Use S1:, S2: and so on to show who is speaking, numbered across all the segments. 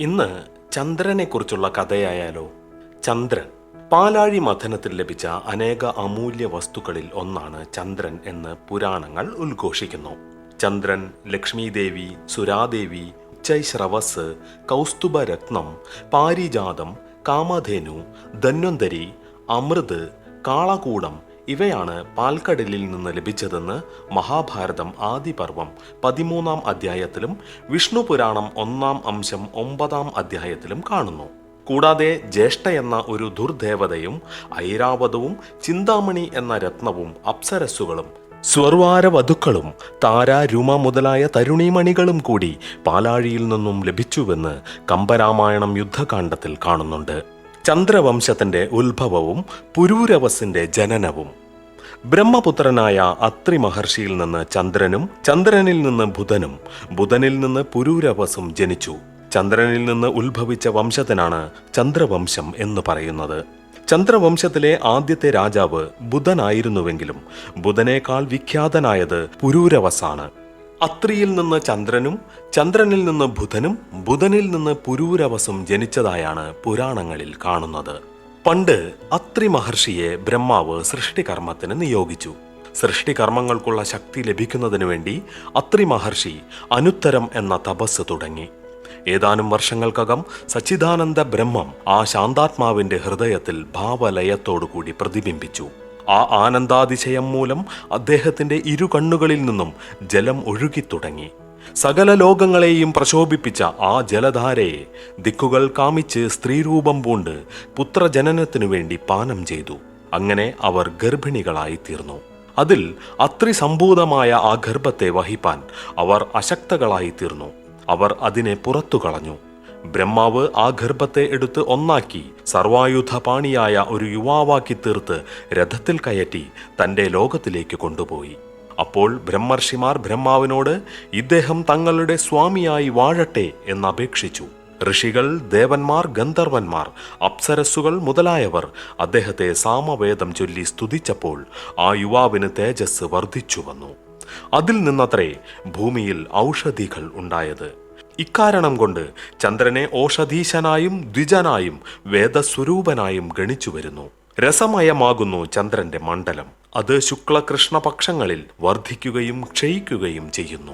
S1: ഇന്ന് ചന്ദ്രനെക്കുറിച്ചുള്ള കഥയായാലോ? ചന്ദ്രൻ പാലാഴി മഥനത്തിൽ ലഭിച്ച അനേക അമൂല്യ വസ്തുക്കളിൽ ഒന്നാണ് ചന്ദ്രൻ എന്ന് പുരാണങ്ങൾ ഉദ്ഘോഷിക്കുന്നു. ചന്ദ്രൻ ലക്ഷ്മീദേവി സുരാദേവി ഉച്ചൈശ്രവസ് കൗസ്തുഭരത്നം പാരിജാതം കാമധേനു ധന്വന്തരി അമൃത് കാളകൂടം ഇവയാണ് പാൽക്കടലിൽ നിന്ന് ലഭിച്ചതെന്ന് മഹാഭാരതം ആദിപർവം പതിമൂന്നാം അധ്യായത്തിലും വിഷ്ണു പുരാണം ഒന്നാം അംശം ഒമ്പതാം അധ്യായത്തിലും കാണുന്നു. കൂടാതെ ജ്യേഷ്ഠ എന്ന ഒരു ദുർദേവതയും ഐരാവതവും ചിന്താമണി എന്ന രത്നവും അപ്സരസ്സുകളും സ്വർവാരവധുക്കളും താരാരുമ മുതലായ തരുണീമണികളും കൂടി പാലാഴിയിൽ നിന്നും ലഭിച്ചുവെന്ന് കമ്പരാമായണം യുദ്ധകാണ്ഡത്തിൽ കാണുന്നുണ്ട്. ചന്ദ്രവംശത്തിന്റെ ഉത്ഭവവും പുരൂരവസിന്റെ ജനനവും. ബ്രഹ്മപുത്രനായ അത്രി മഹർഷിയിൽ നിന്ന് ചന്ദ്രനും ചന്ദ്രനിൽ നിന്ന് ബുധനും ബുധനിൽ നിന്ന് പുരൂരവസും ജനിച്ചു. ചന്ദ്രനിൽ നിന്ന് ഉത്ഭവിച്ച വംശത്തിനാണ് ചന്ദ്രവംശം എന്ന് പറയുന്നത്. ചന്ദ്രവംശത്തിലെ ആദ്യത്തെ രാജാവ് ബുധനായിരുന്നുവെങ്കിലും ബുധനേക്കാൾ വിഖ്യാതനായത് പുരൂരവസാണ്. അത്രിയിൽ നിന്ന് ചന്ദ്രനും ചന്ദ്രനിൽ നിന്ന് ബുധനും ബുധനിൽ നിന്ന് പുരൂരവസും ജനിച്ചതായാണ് പുരാണങ്ങളിൽ കാണുന്നത്. പണ്ട് അത്രി മഹർഷിയെ ബ്രഹ്മാവ് സൃഷ്ടികർമ്മത്തിന് നിയോഗിച്ചു. സൃഷ്ടികർമ്മങ്ങൾക്കുള്ള ശക്തി ലഭിക്കുന്നതിനു വേണ്ടി അത്രി മഹർഷി അനുത്തരം എന്ന തപസ് തുടങ്ങി. ഏതാനും വർഷങ്ങൾക്കകം സച്ചിദാനന്ദ ബ്രഹ്മം ആ ശാന്താത്മാവിന്റെ ഹൃദയത്തിൽ ഭാവലയത്തോടുകൂടി പ്രതിബിംബിച്ചു. ആ ആനന്ദാതിശയം മൂലം അദ്ദേഹത്തിന്റെ ഇരു കണ്ണുകളിൽ നിന്നും ജലം ഒഴുകിത്തുടങ്ങി സകല ലോകങ്ങളെയും പ്രശോഭിപ്പിച്ച ആ ജലധാരയെ ദിക്കുകൾ കാമിച്ച് സ്ത്രീരൂപം പൂണ്ട് പുത്രജനനത്തിനു വേണ്ടി പാനം ചെയ്തു. അങ്ങനെ അവർ ഗർഭിണികളായി തീർന്നു. അതിൽ അത്രി സംഭൂതമായ ആ ഗർഭത്തെ വഹിപ്പാൻ അവർ അശക്തകളായി തീർന്നു. അവർ അതിനെ പുറത്തു കളഞ്ഞു. ബ്രഹ്മാവ് ആ ഗർഭത്തെ എടുത്ത് ഒന്നാക്കി സർവായുധപാണിയായ ഒരു യുവാവാക്കി തീർത്ത് രഥത്തിൽ കയറ്റി തന്റെ ലോകത്തിലേക്ക് കൊണ്ടുപോയി. അപ്പോൾ ബ്രഹ്മർഷിമാർ ബ്രഹ്മാവിനോട് ഇദ്ദേഹം തങ്ങളുടെ സ്വാമിയായി വാഴട്ടെ എന്നപേക്ഷിച്ചു. ഋഷികൾ ദേവന്മാർ ഗന്ധർവന്മാർ അപ്സരസ്സുകൾ മുതലായവർ അദ്ദേഹത്തെ സാമവേദം ചൊല്ലി സ്തുതിച്ചപ്പോൾ ആ യുവാവിന് തേജസ് വർദ്ധിച്ചു വന്നു. അതിൽ നിന്നത്രേ ഭൂമിയിൽ ഔഷധികൾ ഉണ്ടായത്. ഇക്കാരണം കൊണ്ട് ചന്ദ്രനെ ഓഷധീശനായും ദ്വിജനായും വേദസ്വരൂപനായും ഗണിച്ചു വരുന്നു. രസമയമാകുന്നു ചന്ദ്രന്റെ മണ്ഡലം. അത് ശുക്ലകൃഷ്ണപക്ഷങ്ങളിൽ വർദ്ധിക്കുകയും ക്ഷയിക്കുകയും ചെയ്യുന്നു.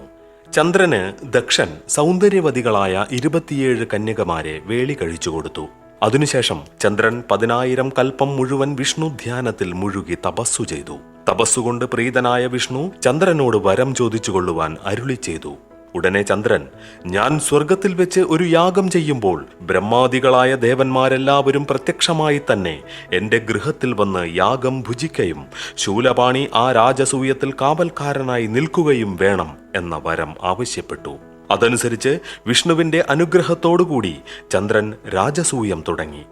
S1: ചന്ദ്രന് ദക്ഷൻ സൗന്ദര്യവതികളായ ഇരുപത്തിയേഴ് കന്യകമാരെ വേളി കഴിച്ചു കൊടുത്തു. അതിനുശേഷം ചന്ദ്രൻ പതിനായിരം കൽപ്പം മുഴുവൻ വിഷ്ണു ധ്യാനത്തിൽ മുഴുകി തപസ്സു ചെയ്തു. തപസ്സുകൊണ്ട് പ്രീതനായ വിഷ്ണു ചന്ദ്രനോട് വരം ചോദിച്ചുകൊള്ളുവാൻ അരുളി ചെയ്തു. ഉടനെ ചന്ദ്രൻ ഞാൻ സ്വർഗത്തിൽ വെച്ച് ഒരു യാഗം ചെയ്യുമ്പോൾ ബ്രഹ്മാദികളായ ദേവന്മാരെല്ലാവരും പ്രത്യക്ഷമായി തന്നെ എന്റെ ഗൃഹത്തിൽ വന്ന് യാഗം ഭുജിക്കയും ശൂലപാണി ആ രാജസൂയത്തിൽ കാവൽക്കാരനായി നിൽക്കുകയും വേണം എന്ന വരം ആവശ്യപ്പെട്ടു. അതനുസരിച്ച് വിഷ്ണുവിന്റെ അനുഗ്രഹത്തോടുകൂടി ചന്ദ്രൻ രാജസൂയം തുടങ്ങി.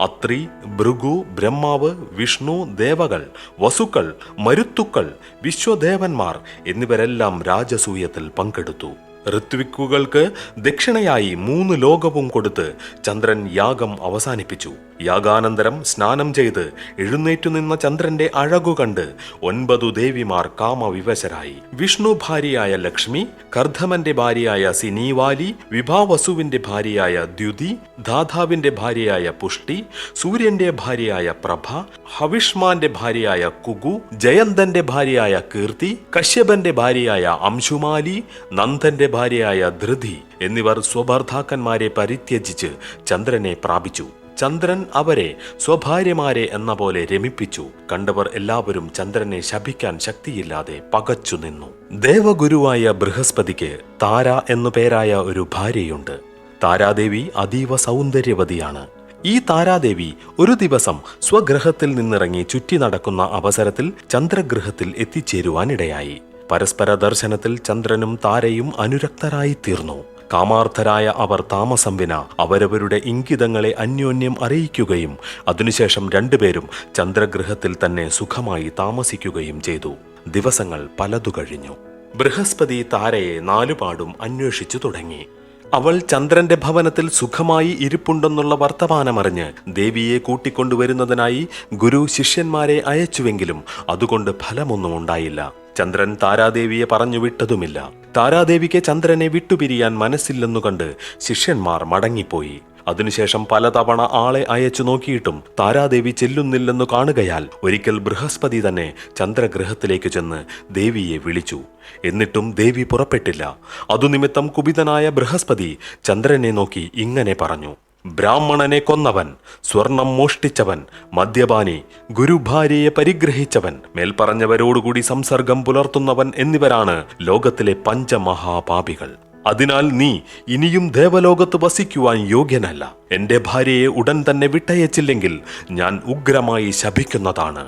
S1: അത്രി ഭൃഗു ബ്രഹ്മാവ് വിഷ്ണു ദേവകൾ വസുക്കൾ മരുത്തുക്കൾ വിശ്വദേവന്മാർ എന്നിവരെല്ലാം രാജസൂയത്തിൽ പങ്കെടുത്തു. ഋത്വിക്കുകൾക്ക് ദക്ഷിണയായി മൂന്ന് ലോകവും കൊടുത്ത് ചന്ദ്രൻ യാഗം അവസാനിപ്പിച്ചു. യാഗാനന്തരം സ്നാനം ചെയ്ത് എഴുന്നേറ്റു നിന്ന ചന്ദ്രന്റെ അഴകു കണ്ട് ഒൻപതു ദേവിമാർ കാമവിവശരായി. വിഷ്ണു ഭാര്യയായ ലക്ഷ്മി കർദ്ധമന്റെ ഭാര്യയായ സിനീവാലി വിഭാവസുവിന്റെ ഭാര്യയായ ദ്യുതി ധാതാവിന്റെ ഭാര്യയായ പുഷ്ടി സൂര്യന്റെ ഭാര്യയായ പ്രഭ ഹവിഷ്മാന്റെ ഭാര്യയായ കുഗു ജയന്തന്റെ ഭാര്യയായ കീർത്തി കശ്യപന്റെ ഭാര്യയായ അംശുമാലി നന്ദന്റെ ഭാര്യയായ ധൃതി എന്നിവർ സ്വഭർത്താക്കന്മാരെ പരിത്യജിച്ച് ചന്ദ്രനെ പ്രാപിച്ചു. ചന്ദ്രൻ അവരെ സ്വഭാര്യമാരെ എന്ന പോലെ രമിപ്പിച്ചു. കണ്ടവർ എല്ലാവരും ചന്ദ്രനെ ശപിക്കാൻ ശക്തിയില്ലാതെ പകച്ചു നിന്നു. ദേവഗുരുവായ ബൃഹസ്പതിക്ക് താര എന്നു പേരായ ഒരു ഭാര്യയുണ്ട്. താരാദേവി അതീവ സൗന്ദര്യവതിയാണ്. ഈ താരാദേവി ഒരു ദിവസം സ്വഗ്രഹത്തിൽ നിന്നിറങ്ങി ചുറ്റി നടക്കുന്ന അവസരത്തിൽ ചന്ദ്രഗ്രഹത്തിൽ എത്തിച്ചേരുവാനിടയായി. പരസ്പര ദർശനത്തിൽ ചന്ദ്രനും താരയും അനുരക്തരായി തീർന്നു കാമാർത്ഥരായ അവർ താമസം വിന അവരവരുടെ ഇംഗിതങ്ങളെ അന്യോന്യം അറിയിക്കുകയും അതിനുശേഷം രണ്ടുപേരും ചന്ദ്രഗ്രഹത്തിൽ തന്നെ സുഖമായി താമസിക്കുകയും ചെയ്തു. ദിവസങ്ങൾ പലതു കഴിഞ്ഞു ബൃഹസ്പതി താരയെ നാലുപാടും അന്വേഷിച്ചു തുടങ്ങി. അവൾ ചന്ദ്രന്റെ ഭവനത്തിൽ സുഖമായി ഇരിപ്പുണ്ടെന്നുള്ള വർത്തമാനമറിഞ്ഞ് ദേവിയെ കൂട്ടിക്കൊണ്ടുവരുന്നതിനായി ഗുരു ശിഷ്യന്മാരെ അയച്ചുവെങ്കിലും അതുകൊണ്ട് ഫലമൊന്നും ഉണ്ടായില്ല. ചന്ദ്രൻ താരാദേവിയെ പറഞ്ഞു വിട്ടതുമില്ല താരാദേവിക്ക് ചന്ദ്രനെ വിട്ടുപിരിയാൻ മനസ്സില്ലെന്നു കണ്ട് ശിഷ്യന്മാർ മടങ്ങിപ്പോയി. അതിനുശേഷം പലതവണ ആളെ അയച്ചു നോക്കിയിട്ടും താരാദേവി ചെല്ലുന്നില്ലെന്നു കാണുകയാൽ ഒരിക്കൽ ബൃഹസ്പതി തന്നെ ചന്ദ്രഗ്രഹത്തിലേക്ക് ചെന്ന് ദേവിയെ വിളിച്ചു. എന്നിട്ടും ദേവി പുറപ്പെട്ടില്ല. അതുനിമിത്തം കുപിതനായ ബൃഹസ്പതി ചന്ദ്രനെ നോക്കി ഇങ്ങനെ പറഞ്ഞു. ബ്രാഹ്മണനെ കൊന്നവൻ സ്വർണം മോഷ്ടിച്ചവൻ മദ്യപാനി ഗുരുഭാര്യയെ പരിഗ്രഹിച്ചവൻ മേൽപ്പറഞ്ഞവരോടുകൂടി സംസർഗം പുലർത്തുന്നവൻ എന്നിവരാണ് ലോകത്തിലെ പഞ്ചമഹാപാപികൾ. അതിനാൽ നീ ഇനിയും ദേവലോകത്ത് വസിക്കുവാൻ യോഗ്യനല്ല. എന്റെ ഭാര്യയെ ഉടൻ തന്നെ വിട്ടയച്ചില്ലെങ്കിൽ ഞാൻ ഉഗ്രമായി ശപിക്കുന്നതാണ്.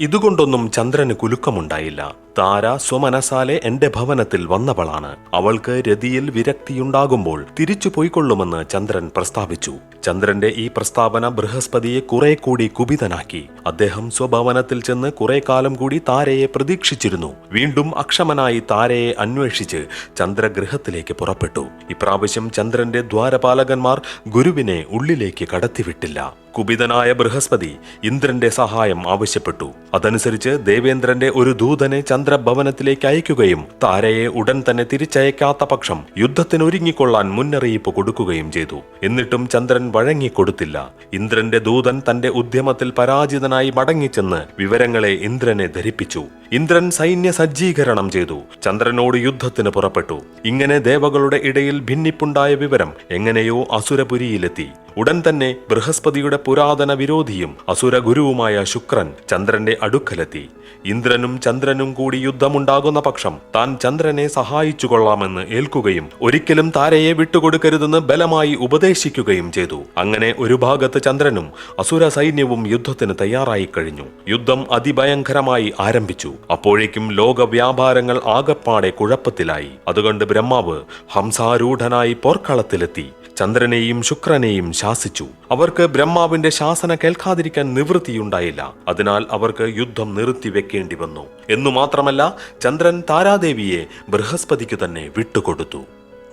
S1: ഇതുകൊണ്ടൊന്നും ചന്ദ്രന് കുലുക്കമുണ്ടായില്ല. താര സ്വമനസാലെ എന്റെ ഭവനത്തിൽ വന്നവളാണ്. അവൾക്ക് രതിയിൽ വിരക്തിയുണ്ടാകുമ്പോൾ തിരിച്ചു പോയിക്കൊള്ളുമെന്ന് ചന്ദ്രൻ പ്രസ്താവിച്ചു. ചന്ദ്രന്റെ ഈ പ്രസ്താവന ബൃഹസ്പതിയെ കുറെ കൂടി കുപിതനാക്കി. അദ്ദേഹം സ്വഭവനത്തിൽ ചെന്ന് കുറെ കാലം കൂടി താരയെ പ്രതീക്ഷിച്ചിരുന്നു. വീണ്ടും അക്ഷമനായി താരയെ അന്വേഷിച്ച് ചന്ദ്രഗൃഹത്തിലേക്ക് പുറപ്പെട്ടു. ഇപ്രാവശ്യം ചന്ദ്രന്റെ ദ്വാരപാലകന്മാർ ഗുരുവിനെ ഉള്ളിലേക്ക് കടത്തിവിട്ടില്ല. കുപിതനായ ബൃഹസ്പതി ഇന്ദ്രന്റെ സഹായം ആവശ്യപ്പെട്ടു. അതനുസരിച്ച് ദേവേന്ദ്രന്റെ ഒരു ദൂതനെ ചന്ദ്രഭവനത്തിലേക്ക് അയക്കുകയും താരയെ ഉടൻ തന്നെ തിരിച്ചയക്കാത്ത പക്ഷം യുദ്ധത്തിന് ഒരുങ്ങിക്കൊള്ളാൻ മുന്നറിയിപ്പ് കൊടുക്കുകയും ചെയ്തു. എന്നിട്ടും ചന്ദ്രൻ വഴങ്ങിക്കൊടുത്തില്ല. ഇന്ദ്രന്റെ ദൂതൻ തന്റെ ഉദ്യമത്തിൽ പരാജിതനായി മടങ്ങിച്ചെന്ന് വിവരങ്ങളെ ഇന്ദ്രനെ ധരിപ്പിച്ചു. ഇന്ദ്രൻ സൈന്യ സജ്ജീകരണം ചെയ്തു. ചന്ദ്രനോട് യുദ്ധത്തിന് പുറപ്പെട്ടു. ഇങ്ങനെ ദേവകളുടെ ഇടയിൽ ഭിന്നിപ്പുണ്ടായ വിവരം എങ്ങനെയോ അസുരപുരിയിലെത്തി. ഉടൻ തന്നെ ബൃഹസ്പതിയുടെ പുരാതന വിരോധിയും അസുര ഗുരുവുമായ ശുക്രൻ ചന്ദ്രന്റെ അടുക്കലെത്തി. ഇന്ദ്രനും ചന്ദ്രനും കൂടി യുദ്ധമുണ്ടാകുന്ന പക്ഷം താൻ ചന്ദ്രനെ സഹായിച്ചു കൊള്ളാമെന്ന് ഏൽക്കുകയും ഒരിക്കലും താരയെ വിട്ടുകൊടുക്കരുതെന്ന് ബലമായി ഉപദേശിക്കുകയും ചെയ്തു. അങ്ങനെ ഒരു ഭാഗത്ത് ചന്ദ്രനും അസുര സൈന്യവും യുദ്ധത്തിന് തയ്യാറായി കഴിഞ്ഞു. യുദ്ധം അതിഭയങ്കരമായി ആരംഭിച്ചു. അപ്പോഴേക്കും ലോകവ്യാപാരങ്ങൾ ആകപ്പാടെ കുഴപ്പത്തിലായി. അതുകൊണ്ട് ബ്രഹ്മാവ് ഹംസാരൂഢനായി പോർക്കളത്തിലെത്തി. ചന്ദ്രനെയും ശുക്രനെയും ശാസിച്ചു. അവർക്ക് ബ്രഹ്മാവിന്റെ ശാസന കേൾക്കാതിരിക്കാൻ നിവൃത്തിയുണ്ടായില്ല. അതിനാൽ അവർക്ക് യുദ്ധം നിർത്തിവെക്കേണ്ടി വന്നു എന്നു മാത്രമല്ല ചന്ദ്രൻ താരാദേവിയെ ബൃഹസ്പതിക്കു തന്നെ വിട്ടുകൊടുത്തു.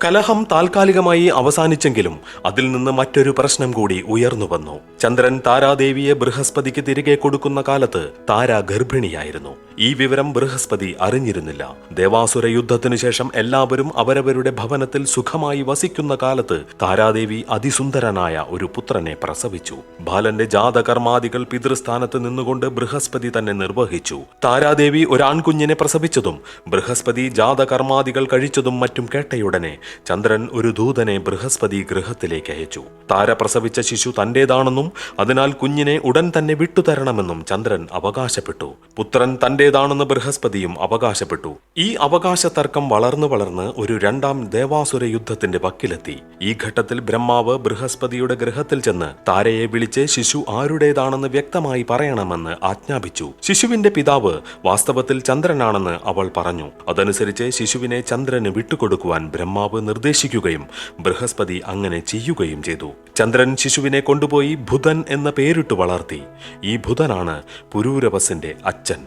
S1: കലഹം താൽക്കാലികമായി അവസാനിച്ചെങ്കിലും അതിൽ നിന്ന് മറ്റൊരു പ്രശ്നം കൂടി ഉയർന്നു വന്നു. ചന്ദ്രൻ താരാദേവിയെ ബൃഹസ്പതിക്ക് തിരികെ കൊടുക്കുന്ന കാലത്ത് താര ഗർഭിണിയായിരുന്നു. ഈ വിവരം ബൃഹസ്പതി അറിഞ്ഞിരുന്നില്ല. ദേവാസുര യുദ്ധത്തിനു ശേഷം എല്ലാവരും അവരവരുടെ ഭവനത്തിൽ സുഖമായി വസിക്കുന്ന കാലത്ത് താരാദേവി അതിസുന്ദരനായ ഒരു പുത്രനെ പ്രസവിച്ചു. ബാലന്റെ ജാതകർമാദികൾ പിതൃസ്ഥാനത്ത് നിന്നുകൊണ്ട് ബൃഹസ്പതി തന്നെ നിർവഹിച്ചു. താരാദേവി ഒരാൺകുഞ്ഞിനെ പ്രസവിച്ചതും ബൃഹസ്പതി ജാതകർമാദികൾ കഴിച്ചതും മറ്റും കേട്ടയുടനെ ചന്ദ്രൻ ഒരു ദൂതനെ ബൃഹസ്പതി ഗൃഹത്തിലേക്ക് അയച്ചു. താര പ്രസവിച്ച ശിശു തന്റേതാണെന്നും അതിനാൽ കുഞ്ഞിനെ ഉടൻ തന്നെ വിട്ടുതരണമെന്നും ചന്ദ്രൻ അവകാശപ്പെട്ടു. പുത്രൻ തന്റേതാണെന്ന് ബൃഹസ്പതിയും അവകാശപ്പെട്ടു. ഈ അവകാശ തർക്കം വളർന്നു വളർന്ന് ഒരു രണ്ടാം ദേവാസുര യുദ്ധത്തിന്റെ വക്കിലെത്തി. ഈ ഘട്ടത്തിൽ ബ്രഹ്മാവ് ബൃഹസ്പതിയുടെ ഗൃഹത്തിൽ ചെന്ന് താരയെ വിളിച്ച് ശിശു ആരുടേതാണെന്ന് വ്യക്തമായി പറയണമെന്ന് ആജ്ഞാപിച്ചു. ശിശുവിന്റെ പിതാവ് വാസ്തവത്തിൽ ചന്ദ്രനാണെന്ന് അവൾ പറഞ്ഞു. അതനുസരിച്ച് ശിശുവിനെ ചന്ദ്രന് വിട്ടുകൊടുക്കുവാൻ ബ്രഹ്മാവ് നിർദ്ദേശിക്കുകയും ബൃഹസ്പതി അങ്ങനെ ചെയ്യുകയും ചെയ്തു. ചന്ദ്രൻ ശിശുവിനെ കൊണ്ടുപോയി ബുധൻ എന്ന പേരിട്ട് വളർത്തി. ഈ ബുധനാണ് പുരൂരവസിന്റെ അച്ഛൻ.